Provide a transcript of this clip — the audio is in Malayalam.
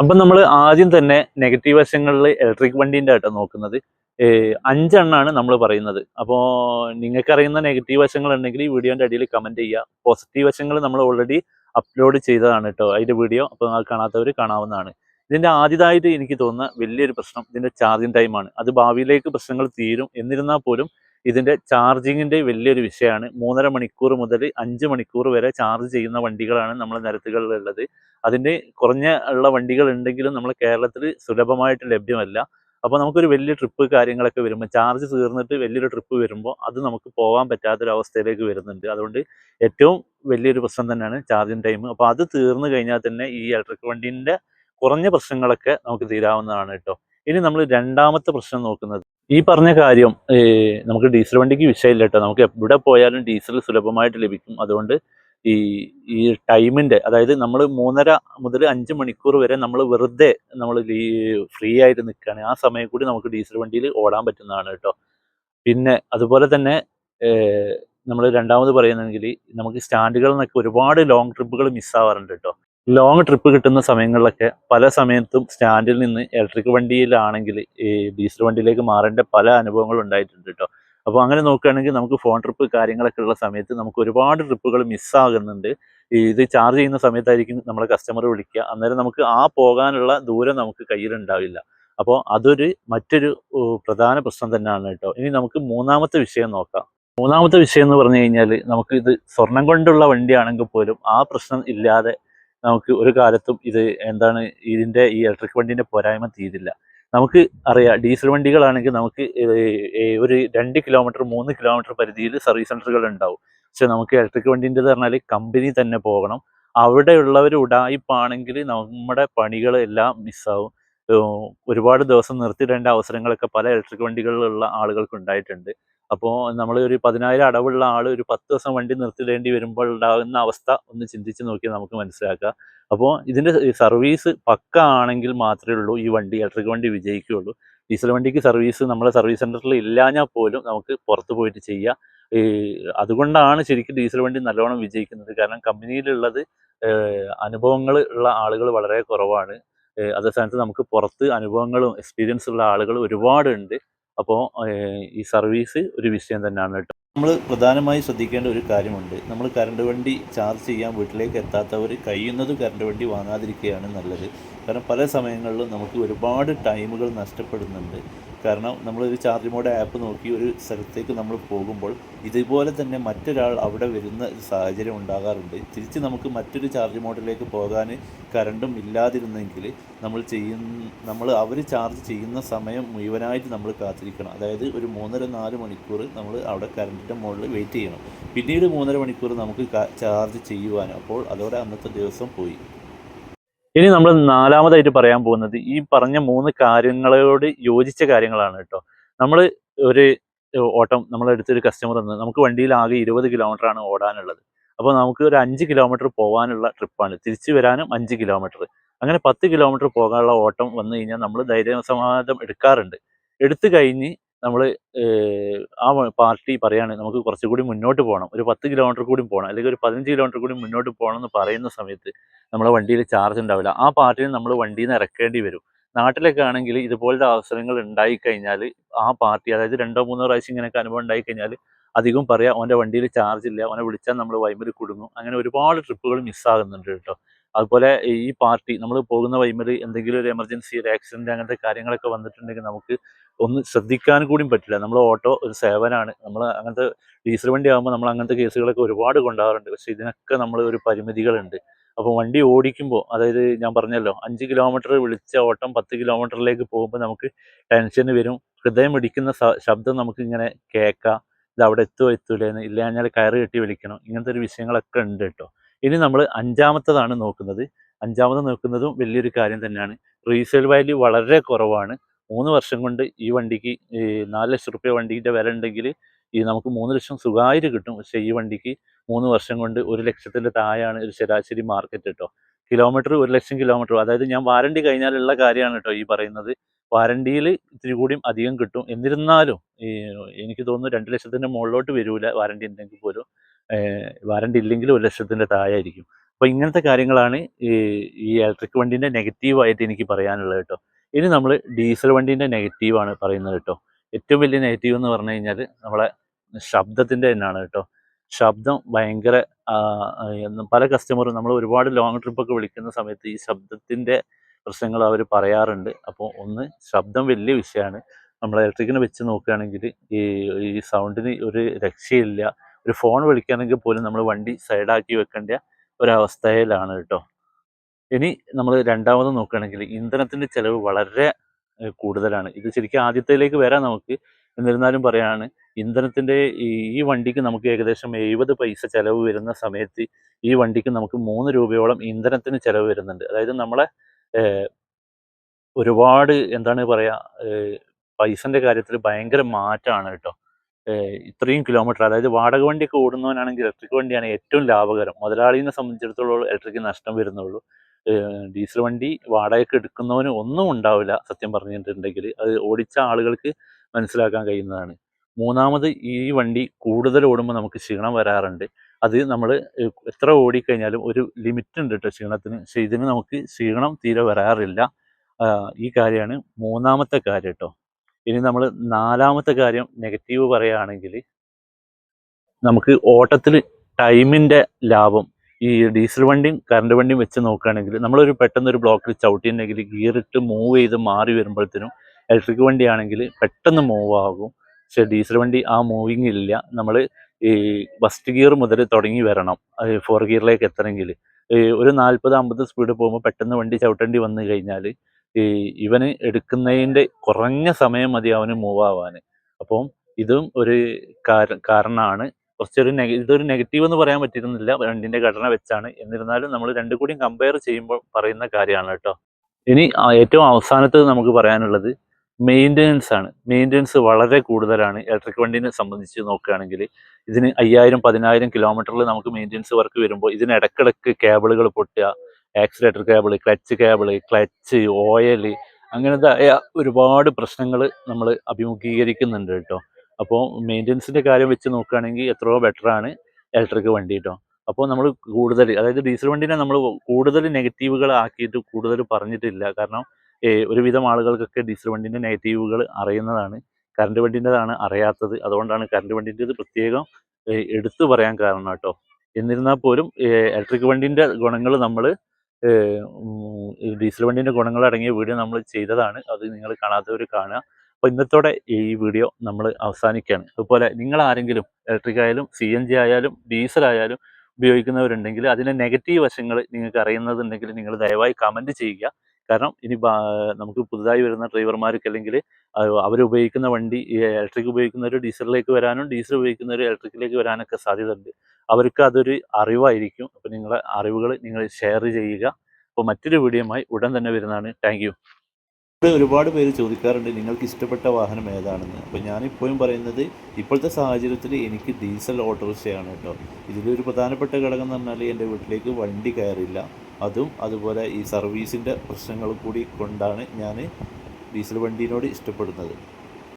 അപ്പം നമ്മൾ ആദ്യം തന്നെ നെഗറ്റീവ് വശങ്ങളിൽ ഇലക്ട്രിക് വണ്ടിന്റെ ആട്ടോ നോക്കുന്നത്. അഞ്ചെണ്ണാണ് നമ്മൾ പറയുന്നത്. അപ്പോൾ നിങ്ങൾക്കറിയുന്ന നെഗറ്റീവ് വശങ്ങൾ ഉണ്ടെങ്കിൽ ഈ വീഡിയോന്റെ അടിയിൽ കമന്റ് ചെയ്യുക. പോസിറ്റീവ് വശങ്ങൾ നമ്മൾ ഓൾറെഡി അപ്ലോഡ് ചെയ്തതാണ് കേട്ടോ അതിന്റെ വീഡിയോ. അപ്പോൾ കാണാത്തവർ കാണാവുന്നതാണ്. ഇതിന്റെ ആദ്യമായിട്ട് എനിക്ക് തോന്നുന്ന വലിയൊരു പ്രശ്നം ഇതിന്റെ ചാർജിങ് ടൈമാണ് അത് ഭാവിയിലേക്ക് പ്രശ്നങ്ങൾ തീരും. എന്നിരുന്നാൽ പോലും ഇതിന്റെ ചാർജിങ്ങിന്റെ വലിയൊരു വിഷയമാണ്. മൂന്നര മണിക്കൂർ മുതൽ അഞ്ച് മണിക്കൂർ വരെ ചാർജ് ചെയ്യുന്ന വണ്ടികളാണ് നമ്മളെ നിരത്തുകളിലുള്ളത്. അതിന്റെ കുറഞ്ഞ ഉള്ള വണ്ടികൾ ഉണ്ടെങ്കിലും നമ്മൾ കേരളത്തിൽ സുലഭമായിട്ട് ലഭ്യമല്ല. അപ്പോൾ നമുക്കൊരു വലിയ ട്രിപ്പ് കാര്യങ്ങളൊക്കെ വരുമ്പോൾ ചാർജ് തീർന്നിട്ട് വലിയൊരു ട്രിപ്പ് വരുമ്പോൾ അത് നമുക്ക് പോകാൻ പറ്റാത്തൊരവസ്ഥയിലേക്ക് വരുന്നുണ്ട്. അതുകൊണ്ട് ഏറ്റവും വലിയൊരു പ്രശ്നം തന്നെയാണ് ചാർജിങ് ടൈം. അപ്പോൾ അത് തീർന്നു കഴിഞ്ഞാൽ തന്നെ ഈ ഇലക്ട്രിക് വണ്ടീന്റെ കുറഞ്ഞ പ്രശ്നങ്ങളൊക്കെ നമുക്ക് തീരാവുന്നതാണ് കേട്ടോ. ഇനി നമ്മൾ രണ്ടാമത്തെ പ്രശ്നം നോക്കുന്നത്. ഈ പറഞ്ഞ കാര്യം നമുക്ക് ഡീസൽ വണ്ടിക്ക് വിഷയമില്ല കേട്ടോ. നമുക്ക് എവിടെ പോയാലും ഡീസൽ സുലഭമായിട്ട് ലഭിക്കും. അതുകൊണ്ട് ഈ ഈ ടൈമിന്റെ അതായത് നമ്മൾ മൂന്നര മുതൽ അഞ്ച് മണിക്കൂർ വരെ നമ്മൾ വെറുതെ നമ്മൾ ഫ്രീ ആയിട്ട് നിൽക്കുകയാണ്. ആ സമയം കൂടി നമുക്ക് ഡീസൽ വണ്ടിയിൽ ഓടാൻ പറ്റുന്നതാണ് കേട്ടോ. പിന്നെ അതുപോലെ തന്നെ നമ്മൾ രണ്ടാമത് പറയുന്നെങ്കിൽ നമുക്ക് സ്റ്റാൻഡുകളിൽ നിന്നൊക്കെ ഒരുപാട് ലോങ് ട്രിപ്പുകൾ മിസ്സാവാറുണ്ട് കേട്ടോ. ലോങ് ട്രിപ്പ് കിട്ടുന്ന സമയങ്ങളിലൊക്കെ പല സമയത്തും സ്റ്റാൻഡിൽ നിന്ന് ഇലക്ട്രിക് വണ്ടിയിലാണെങ്കിൽ ഈ ഡീസൽ വണ്ടിയിലേക്ക് മാറേണ്ട പല അനുഭവങ്ങളും ഉണ്ടായിട്ടുണ്ട് കേട്ടോ അപ്പോൾ അങ്ങനെ നോക്കുകയാണെങ്കിൽ നമുക്ക് ഫോൺ ട്രിപ്പ് കാര്യങ്ങളൊക്കെ ഉള്ള സമയത്ത് നമുക്ക് ഒരുപാട് ട്രിപ്പുകൾ മിസ്സാകുന്നുണ്ട് ഇത് ചാർജ് ചെയ്യുന്ന സമയത്തായിരിക്കും നമ്മളെ കസ്റ്റമർ വിളിക്കുക. അന്നേരം നമുക്ക് ആ പോകാനുള്ള ദൂരം നമുക്ക് കയ്യിലുണ്ടാവില്ല. അപ്പോൾ അതൊരു മറ്റൊരു പ്രധാന പ്രശ്നം തന്നെയാണ് കേട്ടോ ഇനി നമുക്ക് മൂന്നാമത്തെ വിഷയം നോക്കാം. മൂന്നാമത്തെ വിഷയം എന്ന് പറഞ്ഞു കഴിഞ്ഞാൽ നമുക്ക് ഇത് സ്വർണം കൊണ്ടുള്ള വണ്ടിയാണെങ്കിൽ പോലും ആ പ്രശ്നം ഇല്ലാതെ നമുക്ക് ഒരു കാലത്തും ഇത് എന്താണ് ഇതിന്റെ ഈ ഇലക്ട്രിക് വണ്ടീന്റെ പോരായ്മ തീരില്ല. നമുക്ക് അറിയാം ഡീസൽ വണ്ടികളാണെങ്കിൽ നമുക്ക് ഒരു രണ്ട് കിലോമീറ്റർ മൂന്ന് കിലോമീറ്റർ പരിധിയിൽ സർവീസ് സെന്ററുകൾ ഉണ്ടാവും. പക്ഷെ നമുക്ക് ഇലക്ട്രിക് വണ്ടീന്റെ പറഞ്ഞാൽ കമ്പനി തന്നെ പോകണം. അവിടെയുള്ളവർ ഉടായിപ്പാണെങ്കിൽ നമ്മുടെ പണികളെല്ലാം മിസ്സാവും ഒരുപാട് ദിവസം നിർത്തിയിടേണ്ട അവസരങ്ങളൊക്കെ പല ഇലക്ട്രിക് വണ്ടികളിലുള്ള ആളുകൾക്ക് ഉണ്ടായിട്ടുണ്ട്. അപ്പോൾ നമ്മൾ ഒരു പതിനായിരം അടവുള്ള ആൾ ഒരു പത്ത് ദിവസം വണ്ടി നിർത്തിടേണ്ടി വരുമ്പോൾ ഉണ്ടാകുന്ന അവസ്ഥ ഒന്ന് ചിന്തിച്ച് നോക്കിയാൽ നമുക്ക് മനസ്സിലാക്കാം. അപ്പോൾ ഇതിന്റെ സർവീസ് പക്ക ആണെങ്കിൽ മാത്രമേ ഉള്ളൂ ഈ വണ്ടി ഇലക്ട്രിക് വണ്ടി വിജയിക്കുകയുള്ളൂ. ഡീസൽ വണ്ടിക്ക് സർവീസ് നമ്മളെ സർവീസ് സെന്ററിൽ ഇല്ലാഞ്ഞാൽ പോലും നമുക്ക് പുറത്ത് പോയിട്ട് ചെയ്യാം. ഈ അതുകൊണ്ടാണ് ശരിക്കും ഡീസൽ വണ്ടി നല്ലോണം വിജയിക്കുന്നത്. കാരണം കമ്പനിയിലുള്ളത് അനുഭവങ്ങൾ ഉള്ള ആളുകൾ വളരെ കുറവാണ്. അതേ സ്ഥാനത്ത് നമുക്ക് പുറത്ത് അനുഭവങ്ങളും എക്സ്പീരിയൻസ് ഉള്ള ആളുകൾ ഒരുപാടുണ്ട്. അപ്പോൾ ഈ സർവീസ് ഒരു വിഷയം തന്നെയാണ് കേട്ടോ. നമ്മൾ പ്രധാനമായി ശ്രദ്ധിക്കേണ്ട ഒരു കാര്യമുണ്ട്. നമ്മൾ കറണ്ട് വണ്ടി ചാർജ് ചെയ്യാൻ വീട്ടിലേക്ക് എത്താത്തവർ കഴിയുന്നത് കറണ്ട് വണ്ടി വാങ്ങാതിരിക്കുകയാണ് നല്ലത്. കാരണം പല സമയങ്ങളിലും നമുക്ക് ഒരുപാട് ടൈമുകൾ നഷ്ടപ്പെടുന്നുണ്ട്. കാരണം നമ്മളൊരു ചാർജ് മോഡ് ആപ്പ് നോക്കി ഒരു സ്ഥലത്തേക്ക് നമ്മൾ പോകുമ്പോൾ ഇതുപോലെ തന്നെ മറ്റൊരാൾ അവിടെ വരുന്ന സാഹചര്യം ഉണ്ടാകാറുണ്ട്. തിരിച്ച് നമുക്ക് മറ്റൊരു ചാർജ് മോഡിലേക്ക് പോകാൻ കറണ്ടും ഇല്ലാതിരുന്നെങ്കിൽ നമ്മൾ ചെയ്യുന്ന നമ്മൾ അവർ ചാർജ് ചെയ്യുന്ന സമയം മുഴുവനായിട്ട് നമ്മൾ കാത്തിരിക്കണം. അതായത് ഒരു മൂന്നര നാല് മണിക്കൂർ നമ്മൾ അവിടെ കറണ്ടിന്റെ മുകളിൽ വെയിറ്റ് ചെയ്യണം. പിന്നീട് മൂന്നര മണിക്കൂർ നമുക്ക് ചാർജ് ചെയ്യുവാനും അപ്പോൾ അതോടെ അന്നത്തെ ദിവസം പോയി. ഇനി നമ്മൾ നാലാമതായിട്ട് പറയാൻ പോകുന്നത് ഈ പറഞ്ഞ മൂന്ന് കാര്യങ്ങളോട് യോജിച്ച കാര്യങ്ങളാണ് കേട്ടോ. നമ്മൾ ഒരു ഓട്ടം നമ്മളെടുത്തൊരു കസ്റ്റമർ വന്ന് നമുക്ക് വണ്ടിയിൽ ആകെ ഇരുപത് ആണ് ഓടാനുള്ളത്. അപ്പോൾ നമുക്ക് ഒരു അഞ്ച് കിലോമീറ്റർ പോകാനുള്ള ട്രിപ്പാണ് തിരിച്ചു വരാനും അഞ്ച് കിലോമീറ്റർ അങ്ങനെ പത്ത് കിലോമീറ്റർ പോകാനുള്ള ഓട്ടം വന്നു കഴിഞ്ഞാൽ നമ്മൾ ധൈര്യസമാധാനം എടുക്കാറുണ്ട്. എടുത്തു കഴിഞ്ഞ് നമ്മൾ ആ പാർട്ടി പറയാണ് നമുക്ക് കുറച്ചുകൂടി മുന്നോട്ട് പോകണം. ഒരു പത്ത് കിലോമീറ്റർ കൂടി പോകണം. അല്ലെങ്കിൽ ഒരു പതിനഞ്ച് കിലോമീറ്റർ കൂടി മുന്നോട്ട് പോകണം എന്ന് പറയുന്ന സമയത്ത് നമ്മളെ വണ്ടിയിൽ ചാർജ് ഉണ്ടാവില്ല. ആ പാർട്ടിയിൽ നമ്മൾ വണ്ടിയിൽ നിന്ന് ഇറക്കേണ്ടി വരും. നാട്ടിലൊക്കെ ആണെങ്കിൽ ഇതുപോലത്തെ അവസരങ്ങൾ ഉണ്ടായിക്കഴിഞ്ഞാൽ ആ പാർട്ടി അതായത് രണ്ടോ മൂന്നോ പ്രാവശ്യം ഇങ്ങനെയൊക്കെ അനുഭവം ഉണ്ടായിക്കഴിഞ്ഞാൽ അധികം പറയാം അവന്റെ വണ്ടിയിൽ ചാർജ് ഇല്ല. അവനെ വിളിച്ചാൽ നമ്മൾ വൈമ്പിൽ കുടുങ്ങും. അങ്ങനെ ഒരുപാട് ട്രിപ്പുകൾ മിസ്സാകുന്നുണ്ട് കേട്ടോ. അതുപോലെ ഈ പാർട്ടി നമ്മൾ പോകുന്ന വൈമറി എന്തെങ്കിലും ഒരു എമർജൻസി ഒരു ആക്സിഡന്റ് അങ്ങനത്തെ കാര്യങ്ങളൊക്കെ വന്നിട്ടുണ്ടെങ്കിൽ നമുക്ക് ഒന്ന് ശ്രദ്ധിക്കാൻ കൂടിയും പറ്റില്ല. നമ്മൾ ഓട്ടോ ഒരു സേവനാണ്. നമ്മൾ അങ്ങനത്തെ ഡീസൽ വണ്ടി ആകുമ്പോൾ നമ്മൾ അങ്ങനത്തെ കേസുകളൊക്കെ ഒരുപാട് കൊണ്ടാകാറുണ്ട് പക്ഷേ ഇതിനൊക്കെ നമ്മൾ ഒരു പരിമിതികളുണ്ട്. അപ്പോൾ വണ്ടി ഓടിക്കുമ്പോൾ അതായത് ഞാൻ പറഞ്ഞല്ലോ അഞ്ച് കിലോമീറ്റർ വിളിച്ച ഓട്ടം പത്ത് കിലോമീറ്ററിലേക്ക് പോകുമ്പോൾ നമുക്ക് ടെൻഷൻ വരും. ഹൃദയം ഇടിക്കുന്ന ശബ്ദം നമുക്ക് ഇങ്ങനെ കേൾക്കാം. ഇത് അവിടെ എത്തുമോ എത്തൂലേന്ന്. ഇല്ല കഴിഞ്ഞാൽ കയറ് കെട്ടി വിളിക്കണം. ഇങ്ങനത്തെ ഒരു വിഷയങ്ങളൊക്കെ ഉണ്ട് കേട്ടോ. ഇനി നമ്മൾ അഞ്ചാമത്തതാണ് നോക്കുന്നത്. അഞ്ചാമത് നോക്കുന്നതും വലിയൊരു കാര്യം തന്നെയാണ്. റീസെയിൽ വാല്യൂ വളരെ കുറവാണ്. മൂന്ന് വർഷം കൊണ്ട് ഈ വണ്ടിക്ക് നാല് ലക്ഷം റുപ്യ വണ്ടീന്റെ വില ഉണ്ടെങ്കിൽ ഈ നമുക്ക് മൂന്ന് ലക്ഷം സുഖമായിട്ട് കിട്ടും. പക്ഷേ ഈ വണ്ടിക്ക് മൂന്ന് വർഷം കൊണ്ട് ഒരു ലക്ഷത്തിന്റെ താഴെയാണ് ഒരു ശരാശരി മാർക്കറ്റ് കേട്ടോ കിലോമീറ്റർ ഒരു ലക്ഷം കിലോമീറ്റർ അതായത് ഞാൻ വാറണ്ടി കഴിഞ്ഞാലുള്ള കാര്യമാണ് കേട്ടോ ഈ പറയുന്നത്. വാറണ്ടിയിൽ ഇത്തിരി കൂടിയും അധികം കിട്ടും. എന്നിരുന്നാലും എനിക്ക് തോന്നുന്നു രണ്ട് ലക്ഷത്തിന്റെ മുകളിലോട്ട് വരില്ല വാറണ്ടി ഉണ്ടെങ്കിൽ പോലും. വാറണ്ടി ഇല്ലെങ്കിൽ ഒരു ലക്ഷത്തിന്റെ താഴെ ആയിരിക്കും അപ്പോൾ ഇങ്ങനത്തെ കാര്യങ്ങളാണ് ഈ ഇലക്ട്രിക് വണ്ടീന്റെ നെഗറ്റീവായിട്ട് എനിക്ക് പറയാനുള്ളത് കേട്ടോ. ഇനി നമ്മൾ ഡീസൽ വണ്ടീന്റെ നെഗറ്റീവാണ് പറയുന്നത് കേട്ടോ. ഏറ്റവും വലിയ നെഗറ്റീവ് എന്ന് പറഞ്ഞു കഴിഞ്ഞാൽ നമ്മളെ ശബ്ദത്തിന്റെ തന്നെയാണ് കേട്ടോ. ശബ്ദം ഭയങ്കര പല കസ്റ്റമറും നമ്മൾ ഒരുപാട് ലോങ് ട്രിപ്പൊക്കെ വിളിക്കുന്ന സമയത്ത് ഈ ശബ്ദത്തിന്റെ പ്രശ്നങ്ങൾ അവർ പറയാറുണ്ട്. അപ്പോൾ ഒന്ന് ശബ്ദം വലിയ വിഷയമാണ്. നമ്മൾ ഇലക്ട്രിക്കിനെ വെച്ച് നോക്കുകയാണെങ്കിൽ ഈ ഈ സൗണ്ടിന് ഒരു രക്ഷയില്ല. ഒരു ഫോൺ വിളിക്കണമെങ്കിൽ പോലും നമ്മൾ വണ്ടി സൈഡാക്കി വെക്കേണ്ട ഒരവസ്ഥയിലാണ് കേട്ടോ. ഇനി നമ്മൾ രണ്ടാമത് നോക്കുകയാണെങ്കിൽ ഇന്ധനത്തിന്റെ ചിലവ് വളരെ കൂടുതലാണ്. ഇത് ശരിക്കും ആദ്യത്തേലേക്ക് വരാം നമുക്ക്. എന്നിരുന്നാലും പറയാണ് ഇന്ധനത്തിന്റെ ഈ വണ്ടിക്ക് നമുക്ക് ഏകദേശം എഴുപത് പൈസ ചിലവ് വരുന്ന സമയത്ത് ഈ വണ്ടിക്ക് നമുക്ക് മൂന്ന് രൂപയോളം ഇന്ധനത്തിന് ചിലവ് വരുന്നുണ്ട്. അതായത് നമ്മളെ ഒരുപാട് എന്താണ് പറയുക പൈസന്റെ കാര്യത്തിൽ ഭയങ്കര മാറ്റമാണ് കേട്ടോ. ഇത്രയും കിലോമീറ്റർ അതായത് വാടക വണ്ടിയൊക്കെ ഓടുന്നവനാണെങ്കിൽ ഇലക്ട്രിക് വണ്ടിയാണ് ഏറ്റവും ലാഭകരം. മുതലാളിനെ സംബന്ധിച്ചിടത്തോളം ഇലക്ട്രിക് നഷ്ടം വരുന്നുള്ളൂ. ഡീസൽ വണ്ടി വാടകയ്ക്ക് എടുക്കുന്നവന് ഒന്നും ഉണ്ടാവില്ല സത്യം പറഞ്ഞിട്ടുണ്ടെങ്കിൽ അത് ഓടിച്ച ആളുകൾക്ക് മനസ്സിലാക്കാൻ കഴിയുന്നതാണ്. മൂന്നാമത് ഈ വണ്ടി കൂടുതൽ ഓടുമ്പോൾ നമുക്ക് ക്ഷീണം വരാറുണ്ട്. അത് നമ്മൾ എത്ര ഓടിക്കഴിഞ്ഞാലും ഒരു ലിമിറ്റ് ഉണ്ട് കേട്ടോ ക്ഷീണത്തിന്. പക്ഷേ ഇതിന് നമുക്ക് ക്ഷീണം തീരെ വരാറില്ല. ഈ കാര്യമാണ് മൂന്നാമത്തെ കാര്യം കേട്ടോ ഇനി നമ്മൾ നാലാമത്തെ കാര്യം നെഗറ്റീവ് പറയുകയാണെങ്കിൽ നമുക്ക് ഓട്ടത്തിൽ ടൈമിന്റെ ലാഭം ഈ ഡീസൽ വണ്ടിയും കറണ്ട് വണ്ടിയും വെച്ച് നോക്കുകയാണെങ്കിൽ നമ്മളൊരു പെട്ടെന്ന് ഒരു ബ്ലോക്കിൽ ചവിട്ടിയിട്ടുണ്ടെങ്കിൽ ഗിയറിട്ട് മൂവ് ചെയ്ത് മാറി വരുമ്പോഴത്തേനും ഇലക്ട്രിക് വണ്ടിയാണെങ്കിൽ പെട്ടെന്ന് മൂവ് ആകും. പക്ഷെ ഡീസൽ വണ്ടി ആ മൂവിങ് ഇല്ല. നമ്മൾ ഈ ഫസ്റ്റ് ഗിയർ മുതൽ തുടങ്ങി വരണം. ഫോർ ഗിയറിലേക്ക് എത്തണമെങ്കിൽ. ഒരു നാൽപ്പത് അമ്പത് സ്പീഡ് പോകുമ്പോൾ പെട്ടെന്ന് വണ്ടി ചവിട്ടേണ്ടി വന്നു കഴിഞ്ഞാൽ ഈ ഇവന് എടുക്കുന്നതിന്റെ കുറഞ്ഞ സമയം മതി അവന് മൂവ് ആവാൻ. അപ്പം ഇതും ഒരു കാരണമാണ്. കുറച്ചൊരു നെഗ ഇതൊരു നെഗറ്റീവ് എന്ന് പറയാൻ പറ്റിയിരുന്നില്ല. രണ്ടിന്റെ ഘടന വെച്ചാണ്. എന്നിരുന്നാലും നമ്മൾ രണ്ടും കൂടിയും കമ്പയർ ചെയ്യുമ്പോൾ പറയുന്ന കാര്യമാണ് കേട്ടോ. ഇനി ഏറ്റവും അവസാനത്തത് നമുക്ക് പറയാനുള്ളത് മെയിന്റനൻസ് ആണ്. മെയിന്റനൻസ് വളരെ കൂടുതലാണ്. ഇലക്ട്രിക് വണ്ടിനെ സംബന്ധിച്ച് നോക്കുകയാണെങ്കിൽ ഇതിന് അയ്യായിരം പതിനായിരം കിലോമീറ്ററിൽ നമുക്ക് മെയിന്റനൻസ് വർക്ക് വരുമ്പോൾ ഇതിന് ഇടക്കിടക്ക് കേബിളുകൾ പൊട്ടുക accelerator cable clutch cable clutch oil അങ്ങനത്തെ ഒരുപാട് പ്രശ്നങ്ങൾ നമ്മൾ അഭിമുഖീകരിക്കുന്നുണ്ട് കേട്ടോ. അപ്പോൾ മെയിന്റനൻസിന്റെ കാര്യം വെച്ച് നോക്കുകയാണെങ്കിൽ എത്രയോ ബെറ്ററാണ് ഇലക്ട്രിക് വണ്ടി കേട്ടോ. അപ്പോൾ നമ്മൾ കൂടുതൽ അതായത് ഡീസൽ വണ്ടീനെ നമ്മൾ കൂടുതൽ നെഗറ്റീവുകൾ ആക്കിയിട്ട് കൂടുതൽ പറഞ്ഞിട്ടില്ല. കാരണം ഒരുവിധം ആളുകൾക്കൊക്കെ ഡീസൽ വണ്ടീന്റെ നെഗറ്റീവുകൾ അറിയുന്നതാണ് കറണ്ട് വണ്ടീന്റെതാണ് അറിയാത്തത്. അതുകൊണ്ടാണ് കറണ്ട് വണ്ടീന്റെത് പ്രത്യേകം എടുത്തു പറയാൻ കാരണം കേട്ടോ. എന്നിരുന്നാൽ പോലും ഇലക്ട്രിക് വണ്ടീന്റെ ഗുണങ്ങൾ നമ്മൾ ഡീസൽ വണ്ടീന്റെ ഗുണങ്ങൾ അടങ്ങിയ വീഡിയോ നമ്മൾ ചെയ്തതാണ്. അത് നിങ്ങൾ കാണാത്തവർ കാണുക. അപ്പോൾ ഇന്നത്തോടെ ഈ വീഡിയോ നമ്മൾ അവസാനിക്കുകയാണ്. അതുപോലെ നിങ്ങൾ ആരെങ്കിലും ഇലക്ട്രിക് ആയാലും സി എൻ ജി ആയാലും ഡീസൽ ആയാലും ഉപയോഗിക്കുന്നവരുണ്ടെങ്കിൽ അതിന്റെ നെഗറ്റീവ് വശങ്ങൾ നിങ്ങൾക്ക് അറിയുന്നതുണ്ടെങ്കിൽ നിങ്ങൾ ദയവായി കമന്റ് ചെയ്യുക. കാരണം ഇനി നമുക്ക് പുതുതായി വരുന്ന ഡ്രൈവർമാർക്ക് അല്ലെങ്കിൽ അവർ ഉപയോഗിക്കുന്ന വണ്ടി ഇലക്ട്രിക് ഉപയോഗിക്കുന്നവർ ഡീസലിലേക്ക് വരാനും ഡീസൽ ഉപയോഗിക്കുന്നവർ ഇലക്ട്രിക്കിലേക്ക് വരാനൊക്കെ സാധ്യതയുണ്ട്. അവർക്ക് അതൊരു അറിവായിരിക്കും. അപ്പോൾ നിങ്ങളെ അറിവുകൾ നിങ്ങൾ ഷെയർ ചെയ്യുക. അപ്പോൾ മറ്റൊരു വീഡിയോയുമായി ഉടൻ തന്നെ വരുന്നതാണ്. താങ്ക് ഒരുപാട് പേര് ചോദിക്കാറുണ്ട് നിങ്ങൾക്ക് ഇഷ്ടപ്പെട്ട വാഹനം ഏതാണെന്ന്? അപ്പോൾ ഞാനിപ്പോഴും പറയുന്നത് ഇപ്പോഴത്തെ സാഹചര്യത്തിൽ എനിക്ക് ഡീസൽ ഓട്ടോറിക്ഷയാണ് കേട്ടോ. ഇതിലൊരു പ്രധാനപ്പെട്ട ഘടകം എന്ന് പറഞ്ഞാൽ എന്റെ വീട്ടിലേക്ക് വണ്ടി കയറില്ല. അതും അതുപോലെ ഈ സർവീസിന്റെ പ്രശ്നങ്ങൾ കൂടി കൊണ്ടാണ് ഞാൻ ഡീസൽ വണ്ടീനോട് ഇഷ്ടപ്പെടുന്നത്.